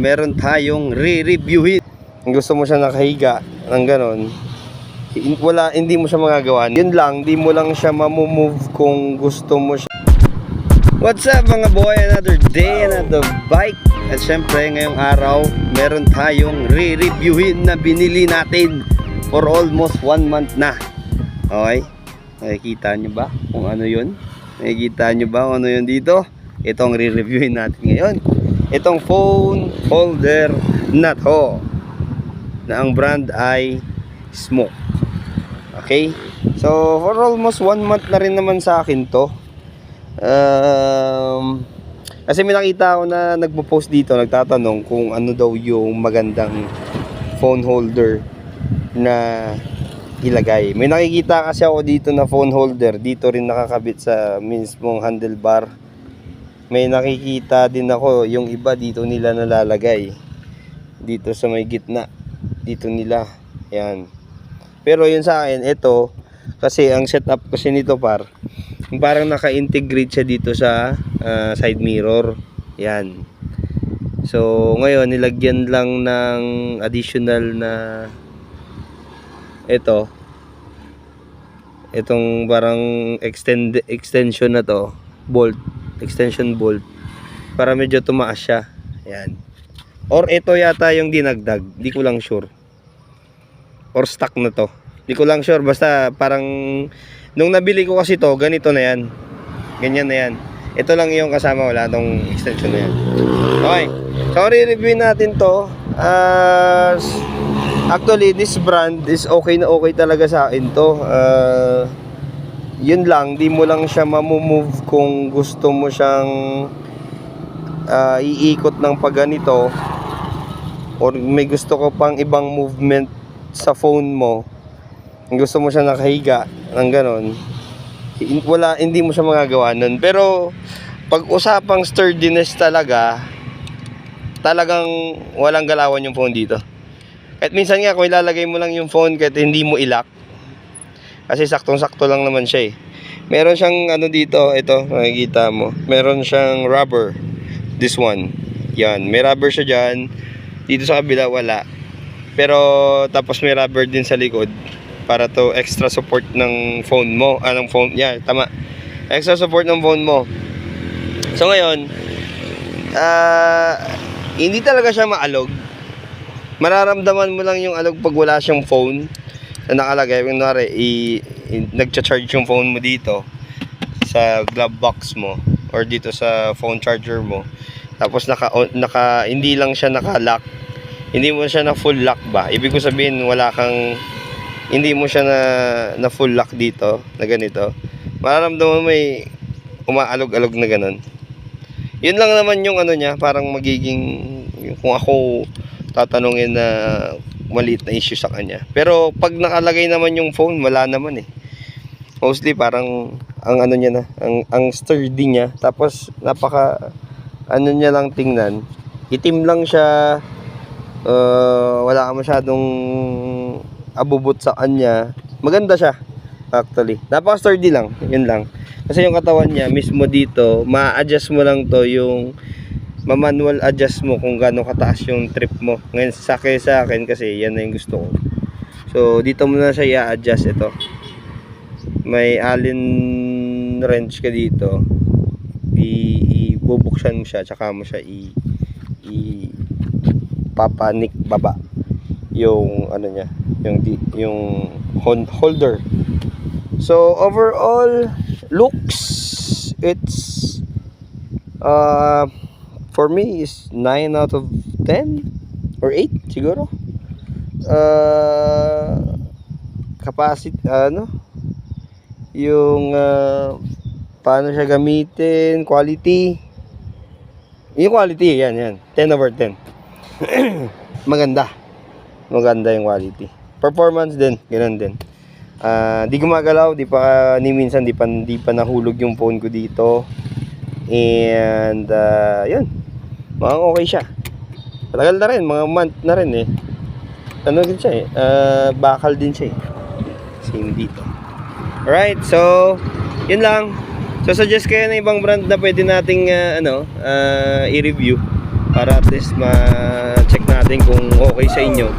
meron tayong re-reviewin. Kung gusto mo siya nakahiga ng ganon, wala, hindi mo siya magagawa. Yun lang, di mo lang siya mamumove kung gusto mo siya. What's up mga boy? Another day, another bike. At syempre ngayong araw, meron tayong re-reviewin na binili natin for almost one month na. Okay? Nakikita nyo ba kung ano yun? Nakikita nyo ba kung ano yun dito? Itong re-reviewin natin ngayon. Itong phone holder na to. Na ang brand ay Smoke. Okay? So, for almost one month na rin naman sa akin to. Um, kasi may nakita ako na nagpo-post dito, nagtatanong kung ano daw yung magandang phone holder na ilagay. May nakikita kasi ako dito na phone holder, dito rin nakakabit sa mismong handlebar. May nakikita din ako yung iba dito nila nalalagay. Dito sa may gitna. Dito nila. Yan. Pero yun sa akin, ito, kasi ang setup kasi nito par, parang naka-integrate siya dito sa ah, side mirror. Yan. So, ngayon, nilagyan lang ng additional na ito. Itong parang extend, extension na to. Bolt. Extension bolt. Para medyo tumaas siya. Yan. Or ito yata yung dinagdag. Di ko lang sure. Or stock na to. Di ko lang sure. Basta parang nung nabili ko kasi to, ganito na yan. Ganyan na yan. Ito lang yung kasama wala tong extension na yan. Okay. So, re-review natin to. As actually, this brand is okay na okay talaga sa akin to. Uh, yun lang, di mo lang siya mamumove kung gusto mo siyang ah, iikot ng pagganito or may gusto ko pang ibang movement sa phone mo. Gusto mo siya nakahiga ng ganon. Wala, hindi mo siya magagawa nun. Pero pag usapang sturdiness talaga talagang walang galawan yung phone dito. Kahit minsan nga kung ilalagay mo lang yung phone kahit hindi mo ilak kasi saktong-sakto lang naman siya eh. Meron siyang ano dito, ito, makikita mo. Meron siyang rubber. This one. Yan, may rubber siya dyan. Dito sa kabila, wala. Pero, tapos may rubber din sa likod. Para to extra support ng phone mo. Anong phone? Yeah, tama. Extra support ng phone mo. So, ngayon, ah, hindi talaga siya maalog. Mararamdaman mo lang yung alog pag wala siyang phone na nakalagay. Kunwari, i, i, nagcha-charge yung phone mo dito sa glove box mo or dito sa phone charger mo. Tapos naka, naka hindi lang siya naka-lock. Hindi mo siya na full lock ba? Ibig ko sabihin wala kang hindi mo siya na, na full lock dito na ganito. Mararamdaman mo may umaalog-alog na ganun. Yun lang naman yung ano niya, parang magiging kung ako tatanungin na maliit na issue sa kanya. Pero pag nakalagay naman yung phone, wala naman eh. Mostly parang ang ano niya na, ang ang sturdy niya. Tapos napaka ano niya lang tingnan. Itim lang siya. Uh, wala ka masyadong abubot sa kanya. Maganda siya actually. Napaka sturdy lang, yun lang. Kasi yung katawan niya mismo dito, ma-adjust mo lang to yung ma-manual adjust mo kung gaano kataas yung trip mo. Ngayon sa akin, sa akin kasi yan na yung gusto ko. So dito mo na siya i-adjust ito. May allen wrench ka dito. Ibubuksan mo siya tsaka mo siya i i papanik baba yung ano niya, yung di, yung holder. So overall looks it's uh for me is 9 out of 10 or 8 siguro. Uh, capacity ano? Yung uh, paano siya gamitin quality. Yung quality yan yan. 10 over 10 maganda. Maganda yung quality. Performance din ganun din. Ah, di gumagalaw di pa ni minsan di pa di pa nahulog yung phone ko dito. And, uh, yun. Mga okay siya. Matagal na rin, mga month na rin eh. Ano din siya eh, uh, bakal din siya eh. Same dito. Alright, so, yun lang. So, suggest kayo ng ibang brand na pwede nating, uh, ano, uh, i-review. para at least ma-check natin kung okay sa inyo.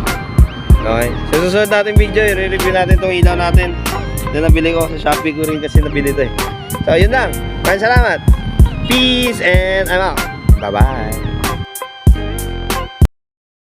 Okay. Sa susunod natin video, i-review natin itong ilaw natin. Ito nabili ko sa Shopee ko rin kasi nabili ito eh. So, yun lang. Maraming salamat. Peace and I'm out. Bye-bye.